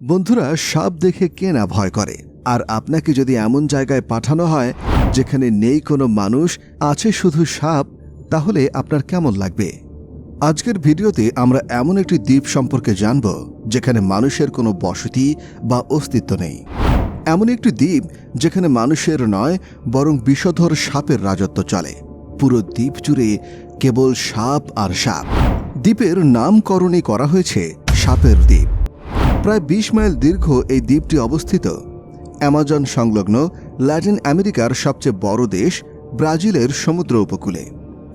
বন্ধুরা, সাপ দেখে কে না ভয় করে। আর আপনাকে যদি এমন জায়গায় পাঠানো হয়, যেখানে নেই কোনো মানুষ, আছে শুধু সাপ, তাহলে আপনার কেমন লাগবে? আজকের ভিডিওতে আমরা এমন একটি দ্বীপ সম্পর্কে জানব, যেখানে মানুষের কোনো বসতি বা অস্তিত্ব নেই। এমন একটি দ্বীপ, যেখানে মানুষের নয়, বরং বিষধর সাপের রাজত্ব চলে। পুরো দ্বীপ জুড়ে কেবল সাপ আর সাপ। দ্বীপের নামকরণই করা হয়েছে সাপের দ্বীপ। প্রায় ২০ মাইল দীর্ঘ এই দ্বীপটি অবস্থিত। অ্যামাজন সংলগ্ন ল্যাটিন আমেরিকার সবচেয়ে বড় দেশ ব্রাজিলের সমুদ্র উপকূলে।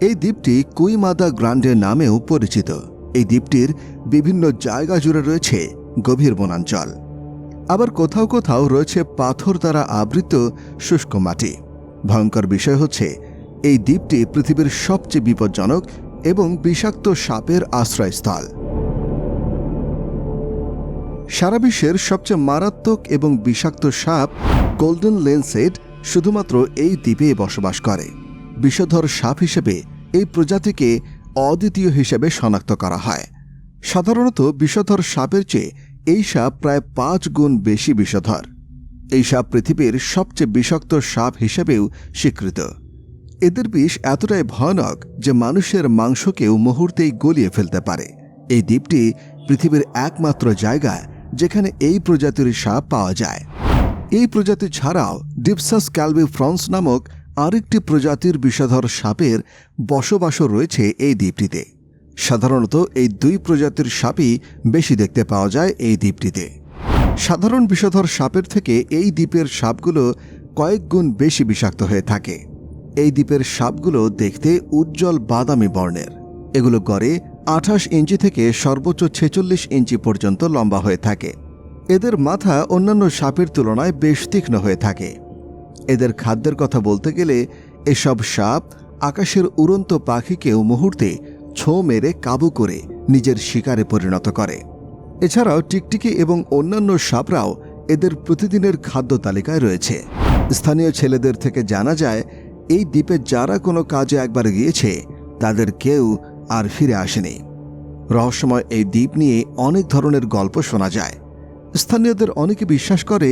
এই দ্বীপটি কুইমাদা গ্রান্ডে নামেও পরিচিত। এই দ্বীপটির বিভিন্ন জায়গা জুড়ে রয়েছে গভীর বনাঞ্চল। আবার কোথাও কোথাও রয়েছে পাথর দ্বারা আবৃত শুষ্ক মাটি। ভয়ঙ্কর বিষয় হচ্ছে, এই দ্বীপটি পৃথিবীর সবচেয়ে বিপজ্জনক এবং বিষাক্ত সাপের আশ্রয়স্থল। সারা বিশ্বের সবচেয়ে মারাত্মক এবং বিষাক্ত সাপ গোল্ডেন লেন্সেড শুধুমাত্র এই দ্বীপে বসবাস করে। বিষধর সাপ হিসেবে এই প্রজাতিকে অদ্বিতীয় হিসেবে শনাক্ত করা হয়। সাধারণত বিষধর সাপের চেয়ে এই সাপ প্রায় পাঁচ গুণ বেশি বিষধর। এই সাপ পৃথিবীর সবচেয়ে বিষাক্ত সাপ হিসেবেও স্বীকৃত। এদের বিষ এতটাই ভয়ানক যে মানুষের মাংসকেও মুহূর্তেই গলিয়ে ফেলতে পারে। এই দ্বীপটি পৃথিবীর একমাত্র জায়গা যেখানে এই প্রজাতির সাপ পাওয়া যায়। এই প্রজাতি ছাড়াও ডিপসাস ক্যালবি ফ্রন্স নামক আরেকটি প্রজাতির বিষধর সাপের বসবাসও রয়েছে এই দ্বীপটিতে। সাধারণত এই দুই প্রজাতির সাপই বেশি দেখতে পাওয়া যায় এই দ্বীপটিতে। সাধারণ বিষধর সাপের থেকে এই দ্বীপের সাপগুলো কয়েক গুণ বেশি বিষাক্ত হয়ে থাকে। এই দ্বীপের সাপগুলো দেখতে উজ্জ্বল বাদামি বর্ণের। এগুলো গড়ে আঠাশ ইঞ্চি থেকে সর্বোচ্চ ছেচল্লিশ ইঞ্চি পর্যন্ত লম্বা হয়ে থাকে। এদের মাথা অন্যান্য সাপের তুলনায় বেশ তীক্ষ্ণ হয়ে থাকে। এদের খাদ্যের কথা বলতে গেলে এসব সাপ আকাশের উড়ন্ত পাখিকেও মুহূর্তে ছো মেরে কাবু করে নিজের শিকারে পরিণত করে। এছাড়াও টিকটিকি এবং অন্যান্য সাপরাও এদের প্রতিদিনের খাদ্য তালিকায় রয়েছে। স্থানীয় ছেলেদের থেকে জানা যায়, এই দ্বীপে যারা কোনো কাজে একবার গিয়েছে, তাদের কেউ আর ফিরে আসেনি। রহস্যময় এই দ্বীপ নিয়ে অনেক ধরনের গল্প শোনা যায়। স্থানীয়দের অনেকে বিশ্বাস করে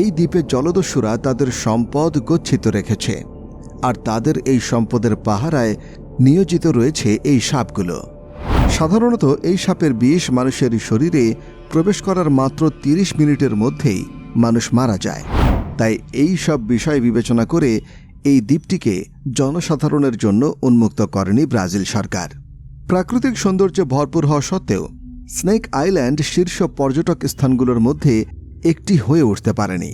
এই দ্বীপে জলদস্যুরা তাদের সম্পদ গচ্ছিত রেখেছে, আর তাদের এই সম্পদের পাহারায় নিয়োজিত রয়েছে এই সাপগুলো। সাধারণত এই সাপের বিষ মানুষের শরীরে প্রবেশ করার মাত্র ৩০ মিনিটের মধ্যেই মানুষ মারা যায়। তাই এই সব বিষয় বিবেচনা করে এই দ্বীপটিকে জনসাধারণের জন্য উন্মুক্ত করেনি ব্রাজিল সরকার। প্রাকৃতিক সৌন্দর্যে ভরপুর হওয়া সত্ত্বেও স্নেক আইল্যান্ড শীর্ষ পর্যটক স্থানগুলোর মধ্যে একটি হয়ে উঠতে পারেনি।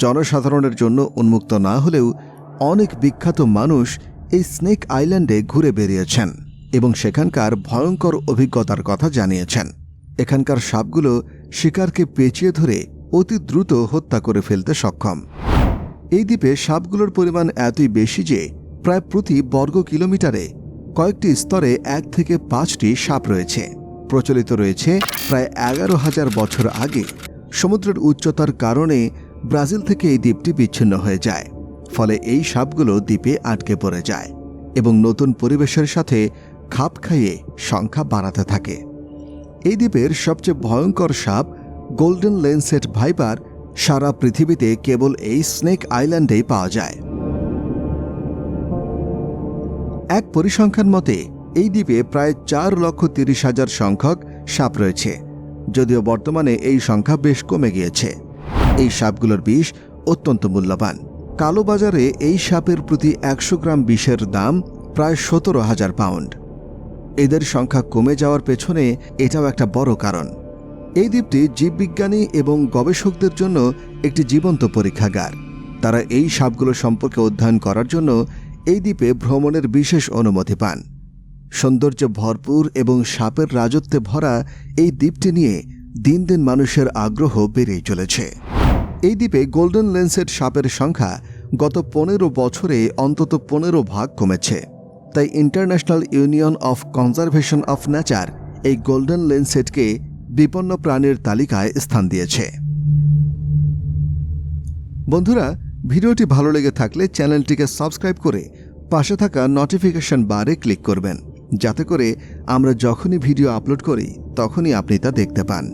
জনসাধারণের জন্য উন্মুক্ত না হলেও অনেক বিখ্যাত মানুষ এই স্নেক আইল্যান্ডে ঘুরে বেরিয়েছেন এবং সেখানকার ভয়ঙ্কর অভিজ্ঞতার কথা জানিয়েছেন। এখানকার সাপগুলো শিকারকে পেঁচিয়ে ধরে অতি দ্রুত হত্যা করে ফেলতে সক্ষম। এই দ্বীপে সাপগুলোর পরিমাণ এতই বেশি যে প্রায় প্রতি বর্গ কিলোমিটারে কয়েকটি স্তরে এক থেকে পাঁচটি সাপ রয়েছে। প্রচলিত রয়েছে প্রায় এগারো হাজার বছর আগে। সমুদ্রের উচ্চতার কারণে ব্রাজিল থেকে এই দ্বীপটি বিচ্ছিন্ন হয়ে যায়। ফলে এই সাপগুলো দ্বীপে আটকে পড়ে যায় এবং নতুন পরিবেশের সাথে খাপ খাইয়ে সংখ্যা বাড়াতে থাকে। এই দ্বীপের সবচেয়ে ভয়ঙ্কর সাপ গোল্ডেন লেন্সেট ভাইপার সারা পৃথিবীতে কেবল এই স্নেক আইল্যান্ডেই পাওয়া যায়। এক পরিসংখ্যান মতে, এই দ্বীপে প্রায় চার লক্ষ তিরিশ হাজার সংখ্যক সাপ রয়েছে। যদিও বর্তমানে এই সংখ্যা বেশ কমে গিয়েছে। এই সাপগুলোর বিষ অত্যন্ত মূল্যবান। কালোবাজারে এই সাপের প্রতি একশো গ্রাম বিষের দাম প্রায় সতেরো হাজার পাউন্ড। এদের সংখ্যা কমে যাওয়ার পেছনে এটাও একটা বড় কারণ। এই দ্বীপটি জীববিজ্ঞানী এবং গবেষকদের জন্য একটি জীবন্ত পরীক্ষাগার। তারা এই সাপগুলো সম্পর্কে অধ্যয়ন করার জন্য এই দ্বীপে ভ্রমণের বিশেষ অনুমতি পান। সৌন্দর্য ভরপুর এবং সাপের রাজত্বে ভরা এই দ্বীপটি নিয়ে দিন দিন মানুষের আগ্রহ বেড়েই চলেছে। এই দ্বীপে গোল্ডেন লেন্সের সাপের সংখ্যা গত পনেরো বছরে অন্তত পনেরো ভাগ কমেছে। তাই international union of conservation of nature এই গোল্ডেন লেন্সেটকে বিপন্ন প্রাণীর তালিকায় স্থান দিয়েছে। বন্ধুরা ভিডিওটি ভালো লেগে থাকলে চ্যানেলটিকে সাবস্ক্রাইব করে পাশে থাকা নোটিফিকেশন বারে ক্লিক করবেন। যাতে করে আমরা যখনই ভিডিও আপলোড করি, তখনই আপনি তা দেখতে পান।